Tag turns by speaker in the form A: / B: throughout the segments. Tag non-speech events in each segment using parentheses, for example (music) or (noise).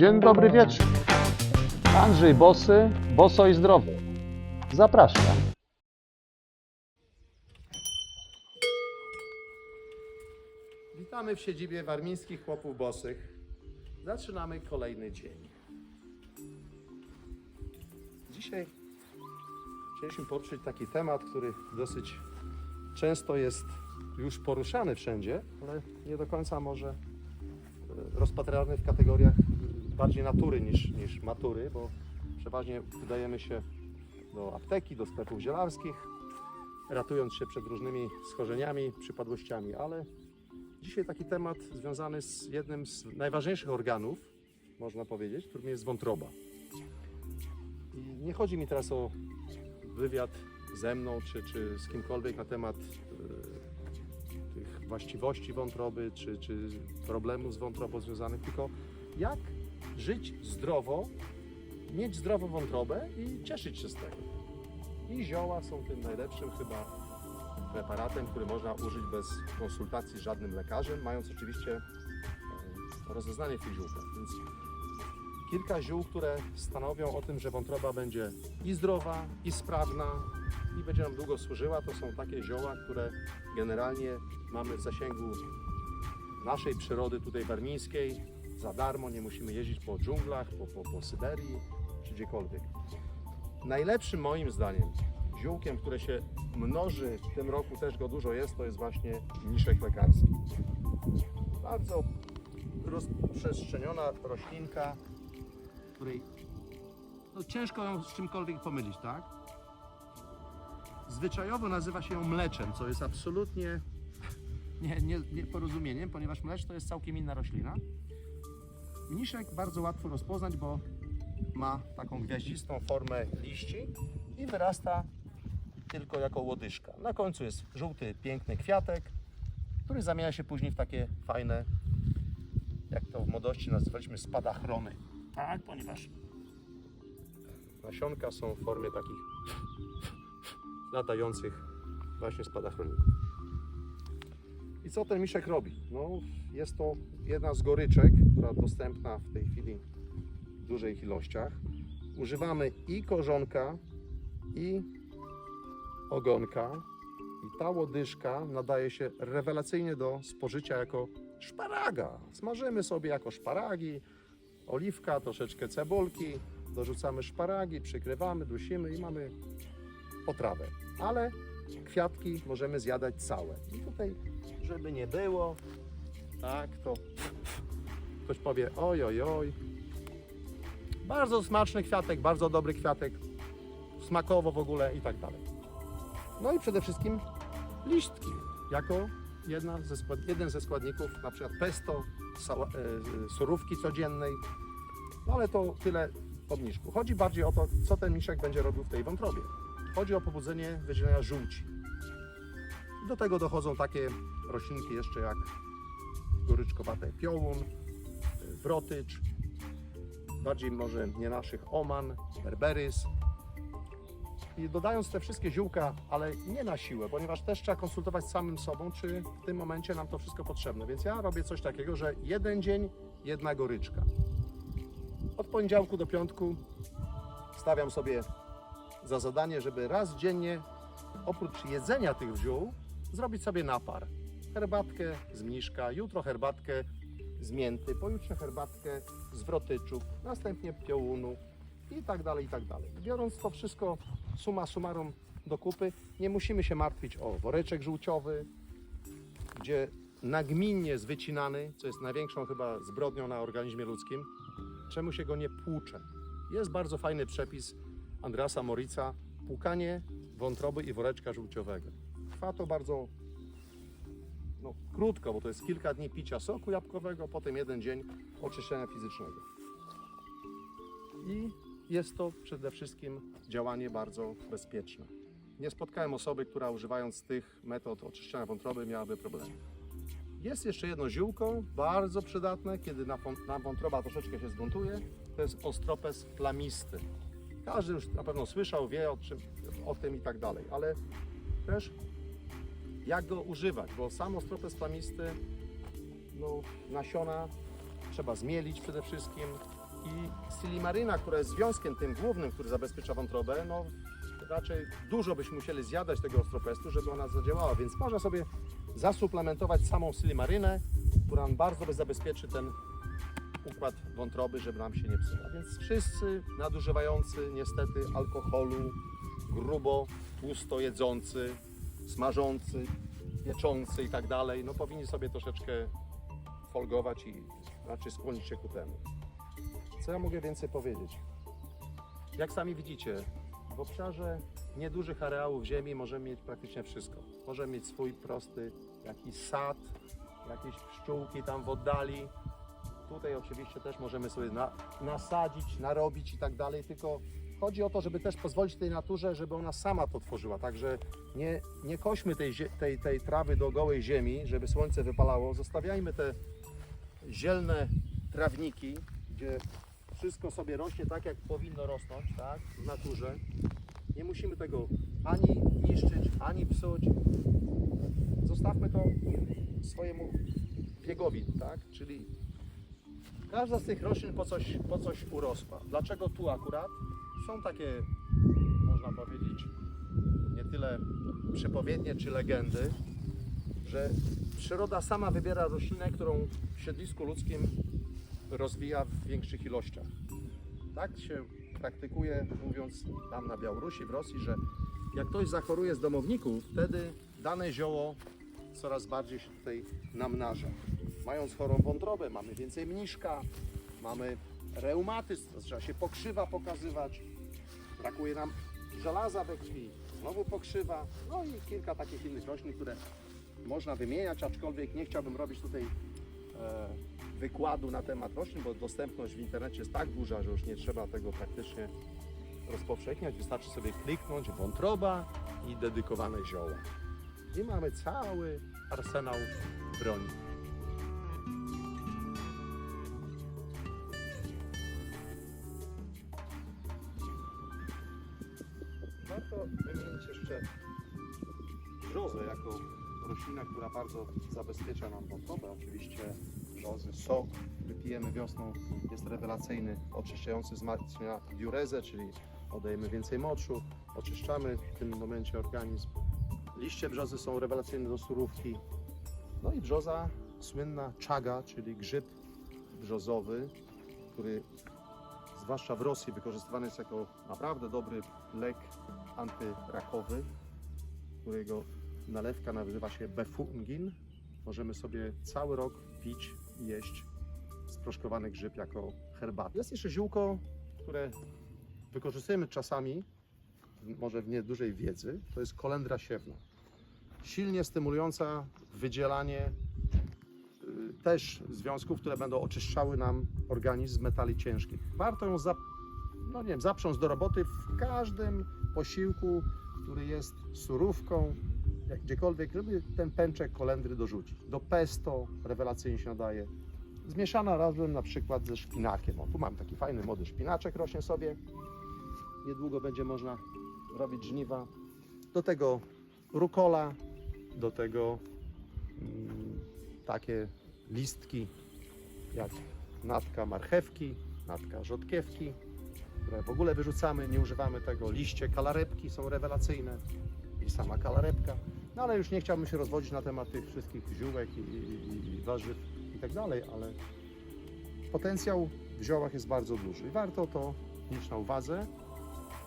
A: Dzień dobry wieczór. Andrzej Bosy, boso i zdrowy. Zapraszam.
B: Witamy w siedzibie warmińskich chłopów bosych. Zaczynamy kolejny dzień. Dzisiaj chcieliśmy poruszyć taki temat, który dosyć często jest już poruszany wszędzie, ale nie do końca może e, rozpatrany w kategoriach bardziej natury niż, niż matury, bo przeważnie udajemy się do apteki, do sklepów zielarskich, ratując się przed różnymi schorzeniami, przypadłościami, ale Dzisiaj taki temat związany z jednym z najważniejszych organów, można powiedzieć, którym jest wątroba. I nie chodzi mi teraz o wywiad ze mną czy, czy z kimkolwiek na temat e, tych właściwości wątroby czy, czy problemów z wątrobą związanych, tylko jak żyć zdrowo, mieć zdrową wątrobę i cieszyć się z tego. I zioła są tym najlepszym chyba preparatem, który można użyć bez konsultacji z żadnym lekarzem, mając oczywiście e, rozeznanie w tych ziółkach. Więc kilka ziół, które stanowią o tym, że wątroba będzie i zdrowa, i sprawna, i będzie nam długo służyła, to są takie zioła, które generalnie mamy w zasięgu naszej przyrody tutaj warmińskiej za darmo, nie musimy jeździć po dżunglach, po, po, po Syberii czy gdziekolwiek. Najlepszym moim zdaniem ziółkiem, które się mnoży, w tym roku też go dużo jest, to jest właśnie mniszek lekarski. Bardzo rozprzestrzeniona roślinka, której no, ciężko ją z czymkolwiek pomylić, tak? Zwyczajowo nazywa się ją mleczem, co jest absolutnie (laughs) nie, nie, nieporozumieniem, ponieważ mlecz to jest całkiem inna roślina. Mniszek bardzo łatwo rozpoznać, bo ma taką gwiaździstą formę liści i wyrasta tylko jako łodyżka. Na końcu jest żółty, piękny kwiatek, który zamienia się później w takie fajne, jak to w młodości nazywaliśmy, spadachrony. Tak, ponieważ nasionka są w formie takich (laughs) latających właśnie spadachroników. Co ten miszek robi? No, jest to jedna z goryczek, która dostępna w tej chwili w dużych ilościach. Używamy i korzonka, i ogonka. I ta łodyżka nadaje się rewelacyjnie do spożycia jako szparaga. Smażymy sobie jako szparagi, oliwka, troszeczkę cebulki, dorzucamy szparagi, przykrywamy, dusimy i mamy potrawę. Ale kwiatki możemy zjadać całe. I tutaj, żeby nie było, tak, to ktoś powie oj, oj, oj. Bardzo smaczny kwiatek, bardzo dobry kwiatek, smakowo w ogóle i tak dalej. No i przede wszystkim liśtki, jako jedna ze skład, jeden ze składników, na przykład pesto, sała, e, surówki codziennej. No ale to tyle o mniszku. Chodzi bardziej o to, co ten mniszek będzie robił w tej wątrobie. Chodzi o pobudzenie wydzielenia żółci. Do tego dochodzą takie roślinki jeszcze jak goryczkowate piołun, wrotycz, bardziej może nie naszych oman, berberys, i dodając te wszystkie ziółka, ale nie na siłę, ponieważ też trzeba konsultować z samym sobą, czy w tym momencie nam to wszystko potrzebne. Więc ja robię coś takiego, że jeden dzień, jedna goryczka. Od poniedziałku do piątku stawiam sobie za zadanie, żeby raz dziennie, oprócz jedzenia tych ziół, zrobić sobie napar. Herbatkę z mniszka, jutro herbatkę z mięty, pojutrze herbatkę z wrotyczów, następnie piołunu, i tak dalej, i tak dalej. Biorąc to wszystko suma summarum do kupy, nie musimy się martwić o woreczek żółciowy, gdzie nagminnie jest wycinany, co jest największą chyba zbrodnią na organizmie ludzkim. Czemu się go nie płucze? Jest bardzo fajny przepis Andrasa Morica, płukanie wątroby i woreczka żółciowego. Trwa to bardzo no, krótko, bo to jest kilka dni picia soku jabłkowego, potem jeden dzień oczyszczenia fizycznego. I jest to przede wszystkim działanie bardzo bezpieczne. Nie spotkałem osoby, która używając tych metod oczyszczania wątroby miałaby problemy. Jest jeszcze jedno ziółko, bardzo przydatne, kiedy na, wą- na wątroba troszeczkę się zbuntuje. To jest ostropes plamisty. Każdy już na pewno słyszał, wie o, czym, o tym i tak dalej, ale też jak go używać, bo sam ostropes plamisty, no, nasiona trzeba zmielić przede wszystkim, I silimaryna, która jest związkiem tym głównym, który zabezpiecza wątrobę, no raczej dużo byśmy musieli zjadać tego ostropestu, żeby ona zadziałała, więc można sobie zasuplementować samą silimarynę, która nam bardzo by zabezpieczy ten układ wątroby, żeby nam się nie psuła. Więc wszyscy nadużywający niestety alkoholu, grubo, tłusto jedzący, smażący, pieczący i tak dalej, no powinni sobie troszeczkę folgować i raczej skłonić się ku temu. Co ja mogę więcej powiedzieć? Jak sami widzicie, w obszarze niedużych areałów ziemi możemy mieć praktycznie wszystko. Możemy mieć swój prosty jakiś sad, jakieś pszczółki tam w oddali. Tutaj oczywiście też możemy sobie na, nasadzić, narobić i tak dalej, tylko chodzi o to, żeby też pozwolić tej naturze, żeby ona sama to tworzyła. Także nie, nie kośmy tej, tej, tej trawy do gołej ziemi, żeby słońce wypalało. Zostawiajmy te zielne trawniki, gdzie wszystko sobie rośnie tak, jak powinno rosnąć, tak, w naturze. Nie musimy tego ani niszczyć, ani psuć. Zostawmy to swojemu biegowi, tak, czyli każda z tych roślin po coś, po coś urosła. Dlaczego tu akurat? Są takie, można powiedzieć, nie tyle przepowiednie czy legendy, że przyroda sama wybiera roślinę, którą w siedlisku ludzkim rozwija w większych ilościach. Tak się praktykuje, mówiąc tam na Białorusi, w Rosji, że jak ktoś zachoruje z domowników, wtedy dane zioło coraz bardziej się tutaj namnaża. Mając chorą wątrobę, mamy więcej mniszka, mamy reumatyzm, trzeba się pokrzywa pokazywać, brakuje nam żelaza we krwi, znowu pokrzywa, no i kilka takich innych roślin, które można wymieniać, aczkolwiek nie chciałbym robić tutaj e, wykładu na temat roślin, bo dostępność w internecie jest tak duża, że już nie trzeba tego praktycznie rozpowszechniać. Wystarczy sobie kliknąć wątroba i dedykowane zioła. I mamy cały arsenał broni. Wymienić jeszcze brzozę jako roślina, która bardzo zabezpiecza nam wątrobę. Oczywiście brzozy, sok wypijemy wiosną jest rewelacyjny, oczyszczający wzmacnia diurezę, czyli oddajemy więcej moczu, oczyszczamy w tym momencie organizm. Liście brzozy są rewelacyjne do surówki. No i brzoza, słynna czaga, czyli grzyb brzozowy, który zwłaszcza w Rosji wykorzystywany jest jako naprawdę dobry lek antyrakowy, którego nalewka nazywa się befungin. Możemy sobie cały rok pić i jeść sproszkowany grzyb jako herbatę. Jest jeszcze ziółko, które wykorzystujemy czasami, może w niedużej wiedzy, to jest kolendra siewna. Silnie stymulująca wydzielanie y, też związków, które będą oczyszczały nam organizm z metali ciężkich. Warto ją no nie wiem, zaprząc do roboty w każdym posiłku, który jest surówką, jak gdziekolwiek, żeby ten pęczek kolendry dorzucić. Do pesto rewelacyjnie się nadaje. Zmieszana razem na przykład ze szpinakiem. O, tu mam taki fajny młody szpinaczek, rośnie sobie. Niedługo będzie można robić żniwa. Do tego rukola, do tego mm, takie listki jak natka marchewki, natka rzodkiewki, które w ogóle wyrzucamy, nie używamy tego. Liście kalarepki są rewelacyjne i sama kalarepka. No ale już nie chciałbym się rozwodzić na temat tych wszystkich ziółek i, i, i warzyw i tak dalej, ale potencjał w ziołach jest bardzo duży i warto to mieć na uwadze.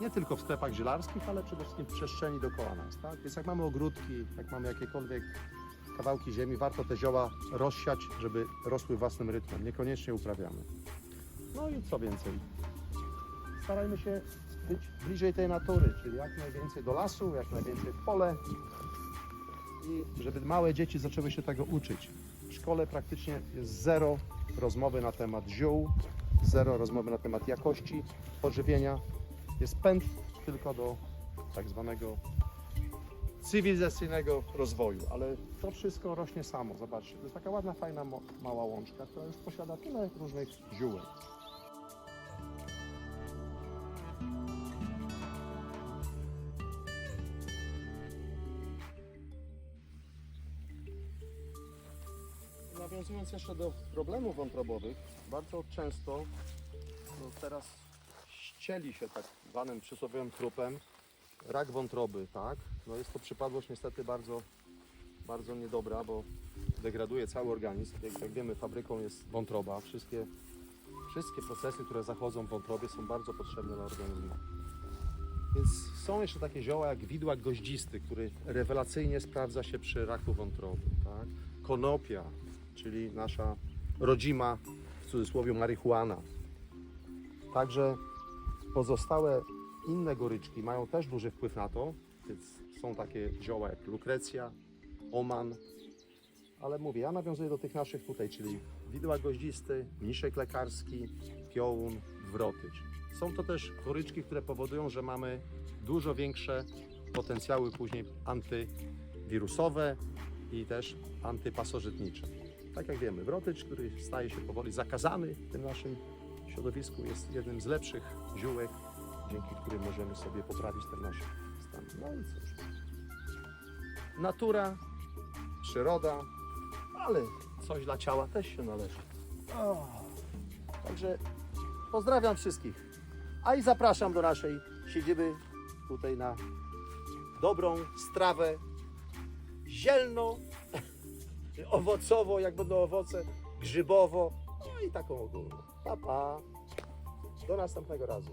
B: Nie tylko w sklepach zielarskich, ale przede wszystkim w przestrzeni dookoła nas. Tak? Więc jak mamy ogródki, jak mamy jakiekolwiek kawałki ziemi, warto te zioła rozsiać, żeby rosły własnym rytmem. Niekoniecznie uprawiamy. No i co więcej? Starajmy się być bliżej tej natury, czyli jak najwięcej do lasu, jak najwięcej w pole i żeby małe dzieci zaczęły się tego uczyć. W szkole praktycznie jest zero rozmowy na temat ziół, zero rozmowy na temat jakości pożywienia. Jest pęd tylko do tak zwanego cywilizacyjnego rozwoju, ale to wszystko rośnie samo. Zobaczcie, to jest taka ładna, fajna, mała łączka, która już posiada tyle różnych ziółek. Nawiązując jeszcze do problemów wątrobowych, bardzo często teraz ścieli się tak zwanym przysłowiowym trupem. Rak wątroby, tak? No jest to przypadłość niestety bardzo, bardzo niedobra, bo degraduje cały organizm. Jak, jak wiemy, fabryką jest wątroba. Wszystkie, wszystkie procesy, które zachodzą w wątrobie są bardzo potrzebne dla organizmu. Więc są jeszcze takie zioła jak widłak goździsty, który rewelacyjnie sprawdza się przy raku wątroby. Tak? Konopia, czyli nasza rodzima, w cudzysłowie, marihuana. Także pozostałe inne goryczki mają też duży wpływ na to, więc są takie zioła jak lukrecja, oman, ale mówię, ja nawiązuję do tych naszych tutaj, czyli widłak goździsty, mniszek lekarski, piołun, wrotycz. Są to też goryczki, które powodują, że mamy dużo większe potencjały później antywirusowe i też antypasożytnicze. Tak jak wiemy, wrotycz, który staje się powoli zakazany w tym naszym środowisku, jest jednym z lepszych ziółek, dzięki którym możemy sobie poprawić ten nasz stan. No i cóż. Natura, przyroda, ale coś dla ciała też się należy. O. Także pozdrawiam wszystkich. A i zapraszam do naszej siedziby tutaj na dobrą strawę zielno, owocowo, jak będą owoce, grzybowo, no i taką ogólną. Pa, pa. Do następnego razu.